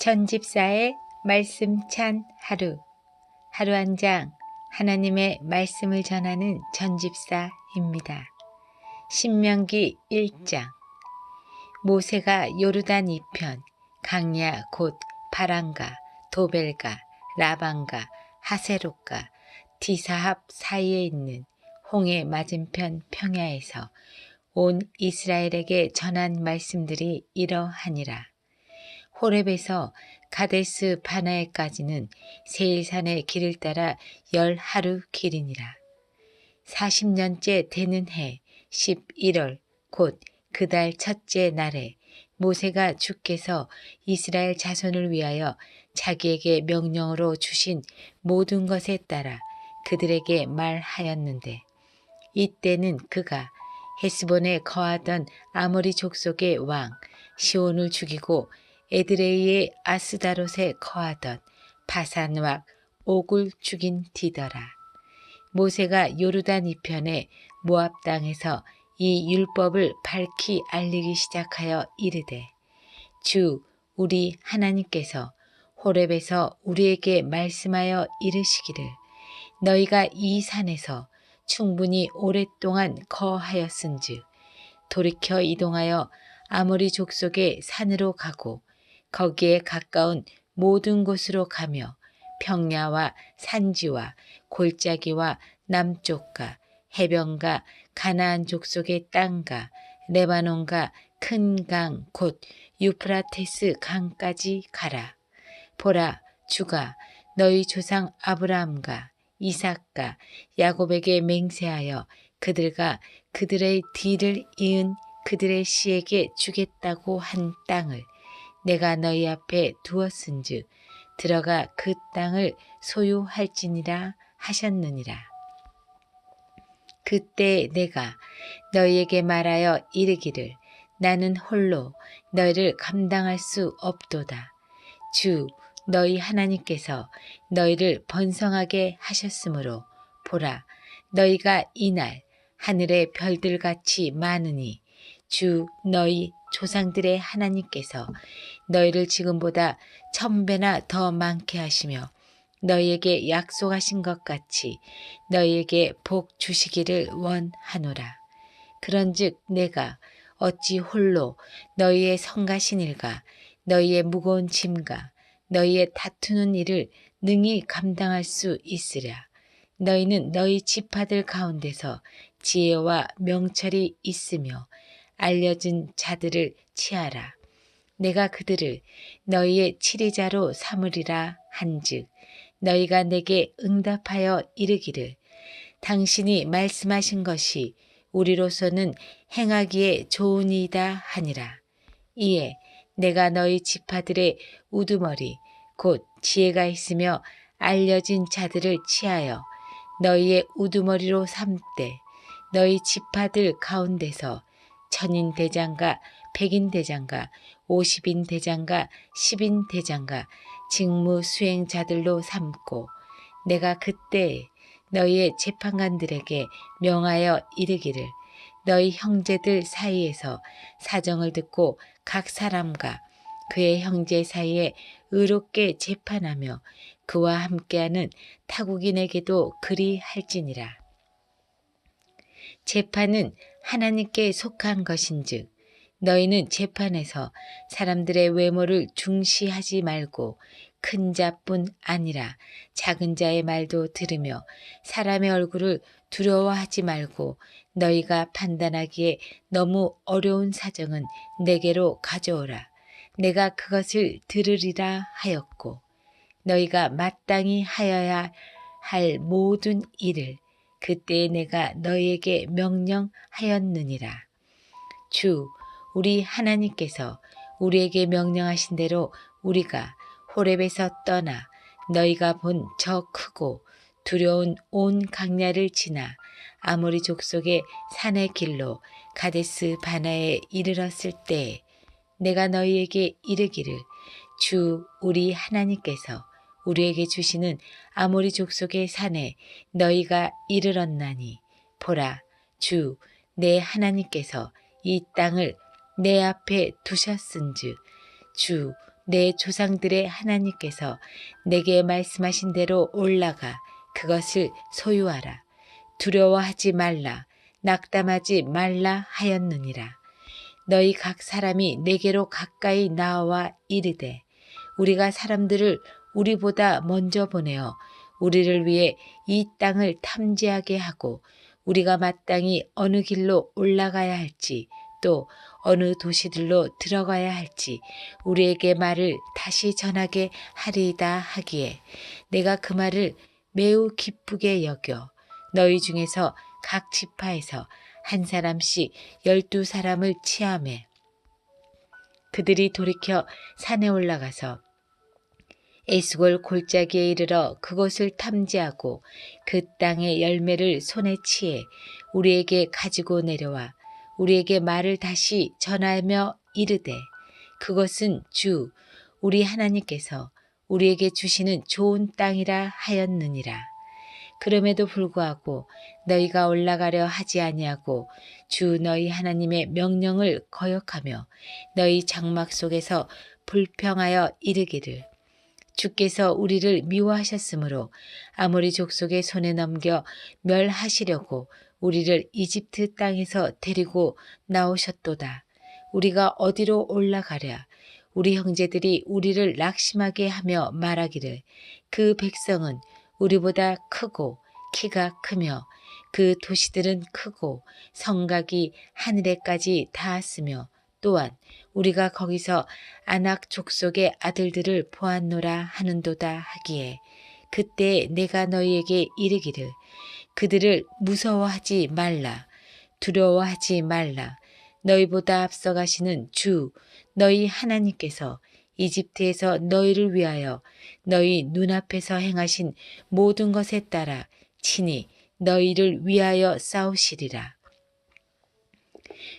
전집사의 말씀 찬 하루 하루 한 장 하나님의 말씀을 전하는 전집사입니다. 신명기 1장 모세가 요르단 이편 강야 곧 바란가 도벨가 라반가 하세롯가 디사합 사이에 있는 홍해 맞은편 평야에서 온 이스라엘에게 전한 말씀들이 이러하니라. 호렙에서 가데스 바나에까지는 세일산의 길을 따라 열 하루 길이니라. 40년째 되는 해 11월 곧 그달 첫째 날에 모세가 주께서 이스라엘 자손을 위하여 자기에게 명령으로 주신 모든 것에 따라 그들에게 말하였는데 이때는 그가 헤스본에 거하던 아모리 족속의 왕 시온을 죽이고 에드레이의 아스다롯에 거하던 바산왁 옥을 죽인 뒤더라. 모세가 요르단 이편의 모압 땅에서 이 율법을 밝히 알리기 시작하여 이르되 주 우리 하나님께서 호렙에서 우리에게 말씀하여 이르시기를 너희가 이 산에서 충분히 오랫동안 거하였은즉 돌이켜 이동하여 아모리 족속의 산으로 가고 거기에 가까운 모든 곳으로 가며 평야와 산지와 골짜기와 남쪽과 해변과 가나안 족속의 땅과 레바논과 큰 강 곧 유프라테스 강까지 가라. 보라 주가 너희 조상 아브라함과 이삭과 야곱에게 맹세하여 그들과 그들의 뒤를 이은 그들의 씨에게 주겠다고 한 땅을 내가 너희 앞에 두었은즉 들어가 그 땅을 소유할지니라 하셨느니라. 그때 내가 너희에게 말하여 이르기를 나는 홀로 너희를 감당할 수 없도다. 주 너희 하나님께서 너희를 번성하게 하셨으므로 보라 너희가 이날 하늘의 별들같이 많으니 주 너희 조상들의 하나님께서 너희를 지금보다 천배나 더 많게 하시며 너희에게 약속하신 것 같이 너희에게 복 주시기를 원하노라. 그런즉 내가 어찌 홀로 너희의 성가신 일과 너희의 무거운 짐과 너희의 다투는 일을 능히 감당할 수 있으랴. 너희는 너희 지파들 가운데서 지혜와 명철이 있으며 알려진 자들을 치하라. 내가 그들을 너희의 치리자로 삼으리라 한즉 너희가 내게 응답하여 이르기를 당신이 말씀하신 것이 우리로서는 행하기에 좋으니이다 하니라. 이에 내가 너희 지파들의 우두머리 곧 지혜가 있으며 알려진 자들을 치하여 너희의 우두머리로 삼되 너희 지파들 가운데서 천인 대장과 백인 대장과 오십인 대장과 십인 대장과 직무 수행자들로 삼고 내가 그때 너희의 재판관들에게 명하여 이르기를 너희 형제들 사이에서 사정을 듣고 각 사람과 그의 형제 사이에 의롭게 재판하며 그와 함께하는 타국인에게도 그리 할지니라. 재판은 하나님께 속한 것인즉 너희는 재판에서 사람들의 외모를 중시하지 말고 큰 자뿐 아니라 작은 자의 말도 들으며 사람의 얼굴을 두려워하지 말고 너희가 판단하기에 너무 어려운 사정은 내게로 가져오라. 내가 그것을 들으리라 하였고 너희가 마땅히 하여야 할 모든 일을 그때에 내가 너희에게 명령하였느니라. 주 우리 하나님께서 우리에게 명령하신 대로 우리가 호렙에서 떠나 너희가 본 저 크고 두려운 온 강야를 지나 아모리 족속의 산의 길로 가데스 바나에 이르렀을 때 내가 너희에게 이르기를 주 우리 하나님께서 우리에게 주시는 아모리 족속의 산에 너희가 이르렀나니 보라 주 내 하나님께서 이 땅을 내 앞에 두셨은즉 주 내 조상들의 하나님께서 내게 말씀하신 대로 올라가 그것을 소유하라. 두려워하지 말라. 낙담하지 말라 하였느니라. 너희 각 사람이 내게로 가까이 나와 이르되 우리가 사람들을 우리보다 먼저 보내어 우리를 위해 이 땅을 탐지하게 하고 우리가 마땅히 어느 길로 올라가야 할지 또 어느 도시들로 들어가야 할지 우리에게 말을 다시 전하게 하리이다 하기에 내가 그 말을 매우 기쁘게 여겨 너희 중에서 각 지파에서 한 사람씩 열두 사람을 치함해 그들이 돌이켜 산에 올라가서 에스골 골짜기에 이르러 그곳을 탐지하고 그 땅의 열매를 손에 취해 우리에게 가지고 내려와 우리에게 말을 다시 전하며 이르되 그것은 주 우리 하나님께서 우리에게 주시는 좋은 땅이라 하였느니라. 그럼에도 불구하고 너희가 올라가려 하지 아니하고 주 너희 하나님의 명령을 거역하며 너희 장막 속에서 불평하여 이르기를 주께서 우리를 미워하셨으므로 아모리 족속의 손에 넘겨 멸하시려고 우리를 이집트 땅에서 데리고 나오셨도다. 우리가 어디로 올라가랴? 우리 형제들이 우리를 낙심하게 하며 말하기를 그 백성은 우리보다 크고 키가 크며 그 도시들은 크고 성각이 하늘에까지 닿았으며 또한 우리가 거기서 아낙 족속의 아들들을 보았노라 하는도다 하기에 그때 내가 너희에게 이르기를 그들을 무서워하지 말라 두려워하지 말라 너희보다 앞서가시는 주 너희 하나님께서 이집트에서 너희를 위하여 너희 눈앞에서 행하신 모든 것에 따라 친히 너희를 위하여 싸우시리라.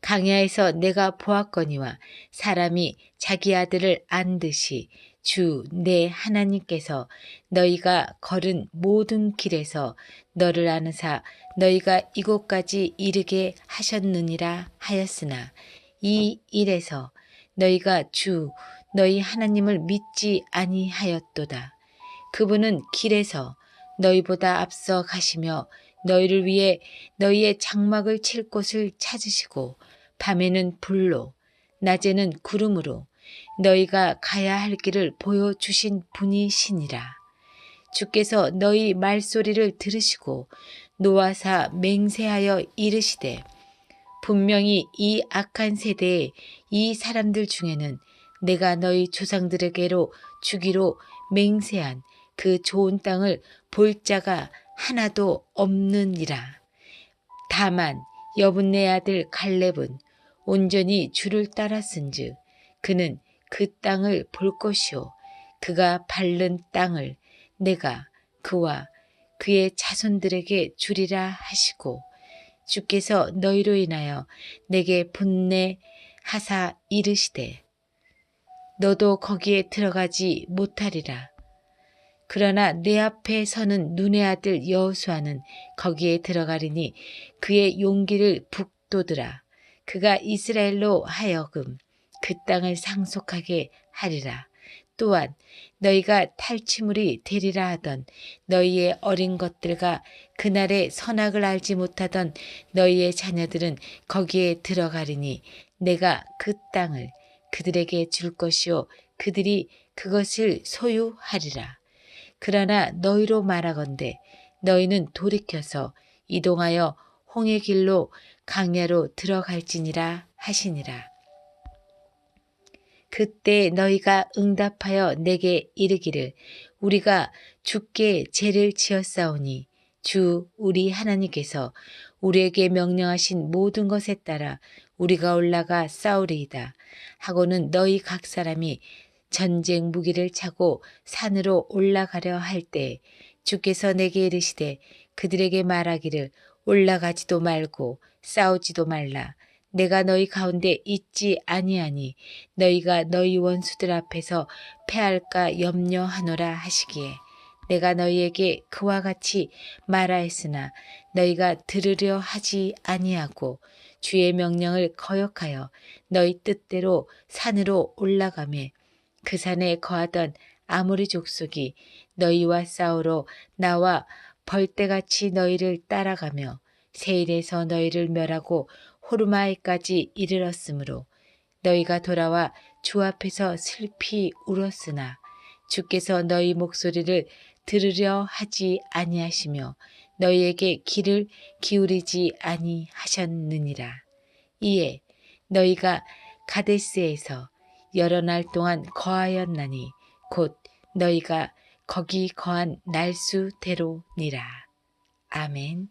강야에서 내가 보았거니와 사람이 자기 아들을 안듯이 주 내 하나님께서 너희가 걸은 모든 길에서 너를 아느사 너희가 이곳까지 이르게 하셨느니라 하였으나 이 일에서 너희가 주 너희 하나님을 믿지 아니하였도다. 그분은 길에서 너희보다 앞서 가시며 너희를 위해 너희의 장막을 칠 곳을 찾으시고 밤에는 불로 낮에는 구름으로 너희가 가야 할 길을 보여주신 분이시니라. 주께서 너희 말소리를 들으시고 노아사 맹세하여 이르시되 분명히 이 악한 세대의 이 사람들 중에는 내가 너희 조상들에게로 주기로 맹세한 그 좋은 땅을 볼 자가 하나도 없느니라. 다만 여분네 아들 갈렙은 온전히 주를 따랐은즉 그는 그 땅을 볼 것이요 그가 밟는 땅을 내가 그와 그의 자손들에게 주리라 하시고 주께서 너희로 인하여 내게 분내 하사 이르시되 너도 거기에 들어가지 못하리라. 그러나 내 앞에 서는 눈의 아들 여호수아는 거기에 들어가리니 그의 용기를 북돋으라. 그가 이스라엘로 하여금 그 땅을 상속하게 하리라. 또한 너희가 탈취물이 되리라 하던 너희의 어린 것들과 그날의 선악을 알지 못하던 너희의 자녀들은 거기에 들어가리니 내가 그 땅을 그들에게 줄 것이요 그들이 그것을 소유하리라. 그러나 너희로 말하건대 너희는 돌이켜서 이동하여 홍해 길로 강야로 들어갈지니라 하시니라. 그때 너희가 응답하여 내게 이르기를 우리가 주께 죄를 지었사오니 주 우리 하나님께서 우리에게 명령하신 모든 것에 따라 우리가 올라가 싸우리이다 하고는 너희 각 사람이 전쟁 무기를 차고 산으로 올라가려 할 때 주께서 내게 이르시되 그들에게 말하기를 올라가지도 말고 싸우지도 말라. 내가 너희 가운데 있지 아니하니 너희가 너희 원수들 앞에서 패할까 염려하노라 하시기에 내가 너희에게 그와 같이 말하였으나 너희가 들으려 하지 아니하고 주의 명령을 거역하여 너희 뜻대로 산으로 올라가매 그 산에 거하던 아모리 족속이 너희와 싸우러 나와 벌떼같이 너희를 따라가며 세일에서 너희를 멸하고 호르마에까지 이르렀으므로 너희가 돌아와 주 앞에서 슬피 울었으나 주께서 너희 목소리를 들으려 하지 아니하시며 너희에게 귀를 기울이지 아니하셨느니라. 이에 너희가 가데스에서 여러 날 동안 거하였나니 곧 너희가 거기 거한 날수대로니라. 아멘.